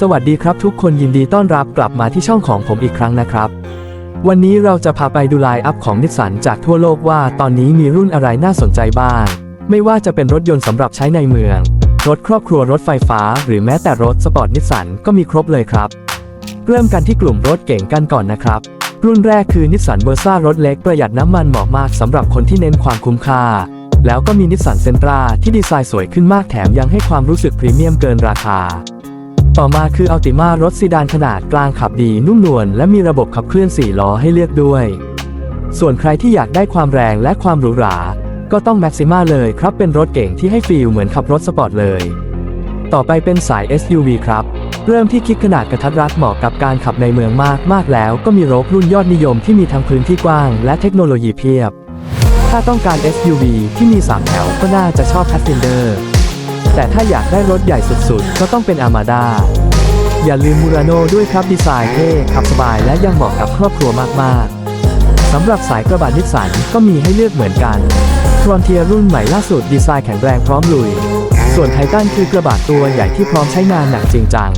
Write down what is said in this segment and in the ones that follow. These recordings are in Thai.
สวัสดีครับทุกคนยินดีต้อนรับกลับมาที่ช่องของผมอีกครั้งนะครับ วันนี้เราจะพาไปดูไลน์อัพของนิสสันจากทั่วโลกว่าตอนนี้มีรุ่นอะไรน่าสนใจบ้าง ไม่ว่าจะเป็นรถยนต์สำหรับใช้ในเมือง รถครอบครัวรถไฟฟ้า หรือแม้แต่รถสปอร์ตนิสสันก็มีครบเลยครับ เริ่มกันที่กลุ่มรถเก่งกันก่อนนะครับ รุ่นแรกคือนิสสันเบอร์ซ่ารถเล็กประหยัดน้ำมันเหมาะมากสำหรับคนที่เน้นความคุ้มค่าแล้วก็มีนิสสันเซนตราที่ดีไซน์สวยขึ้นมากแถมยังให้ความรู้สึกพรีเมียมเกินราคา ต่อมาคืออัลติมารถซีดานขนาดกลางขับดีนุ่มนวลและมีระบบขับเคลื่อน 4 ล้อให้เลือกด้วย ส่วนใครที่อยากได้ความแรงและความหรูหรา ก็ต้องแม็กซิมาเลยครับเป็นรถเก่งที่ให้ฟีลเหมือนขับรถสปอร์ตเลย ต่อไปเป็นสาย SUV ครับ เริ่มที่คิดขนาดกระทัดรัดเหมาะกับการขับในเมืองมากมากแล้ว ก็มีรบรุ่นยอดนิยมที่มีทั้งพื้นที่กว้าง และเทคโนโลยีเพียบ ถ้าต้องการ SUV ที่มี3แถวก็น่าจะชอบ Pathfinder แต่ถ้าอยากได้รถใหญ่สุดๆ ก็ต้องเป็น Armada อย่าลืมมูราโน่ด้วยครับดีไซน์เท่ขับสบายและยังเหมาะกับครอบครัวมากๆสำหรับสายกระบะนิสสันก็มีให้เลือกเหมือนกัน Frontier รุ่นใหม่ล่าสุดดีไซน์แข็งแรงพร้อมลุย ส่วนไททันคือกระบะตัวใหญ่ที่พร้อมใช้งานหนักจริงจัง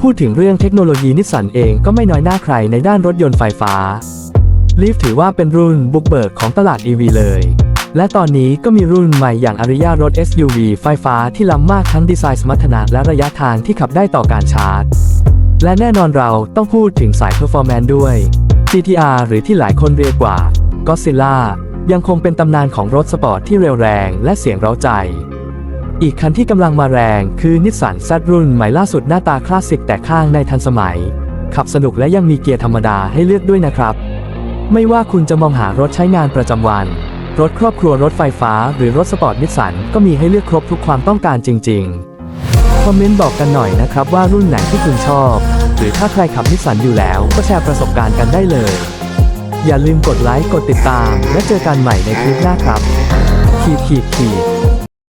พูดถึงเรื่องเทคโนโลยีนิสสันเองก็ไม่น้อยหน้าใครในด้านรถยนต์ไฟฟ้าลีฟถือว่าเป็นรุ่นบุกเบิกของตลาด EV เลย และตอนนี้ก็มีรุ่นใหม่อย่างอาริยารถ SUV ไฟฟ้าที่ล้ำมากทั้งดีไซน์สมรรถนะและระยะทางที่ขับได้ต่อการชาร์จ และแน่นอนเราต้องพูดถึงสาย Performance ด้วย GTR หรือที่หลายคนเรียกว่า Godzilla ยังคงเป็นตำนานของรถสปอร์ตที่เร็วแรงและเสียงเร้าใจ อีกคันที่กำลังมาแรงคือนิสสัน Z รุ่นใหม่ล่าสุดหน้าตาคลาสสิกแต่ข้างในทันสมัย ขับสนุกและยังมีเกียร์ธรรมดาให้เลือกด้วยนะครับ ไม่ว่าคุณจะมองหารถใช้งานประจำวัน รถครอบครัวรถไฟฟ้าหรือรถสปอร์ตนิสสันก็มีให้เลือกครบทุกความต้องการจริง ๆ คอมเมนต์บอกกันหน่อยนะครับว่ารุ่นไหนที่คุณชอบ หรือถ้าใครขับนิสสันอยู่แล้วก็แชร์ประสบการณ์กันได้เลย อย่าลืมกดไลค์กดติดตาม และเจอกันใหม่ในคลิปหน้าครับขีดขีดขีด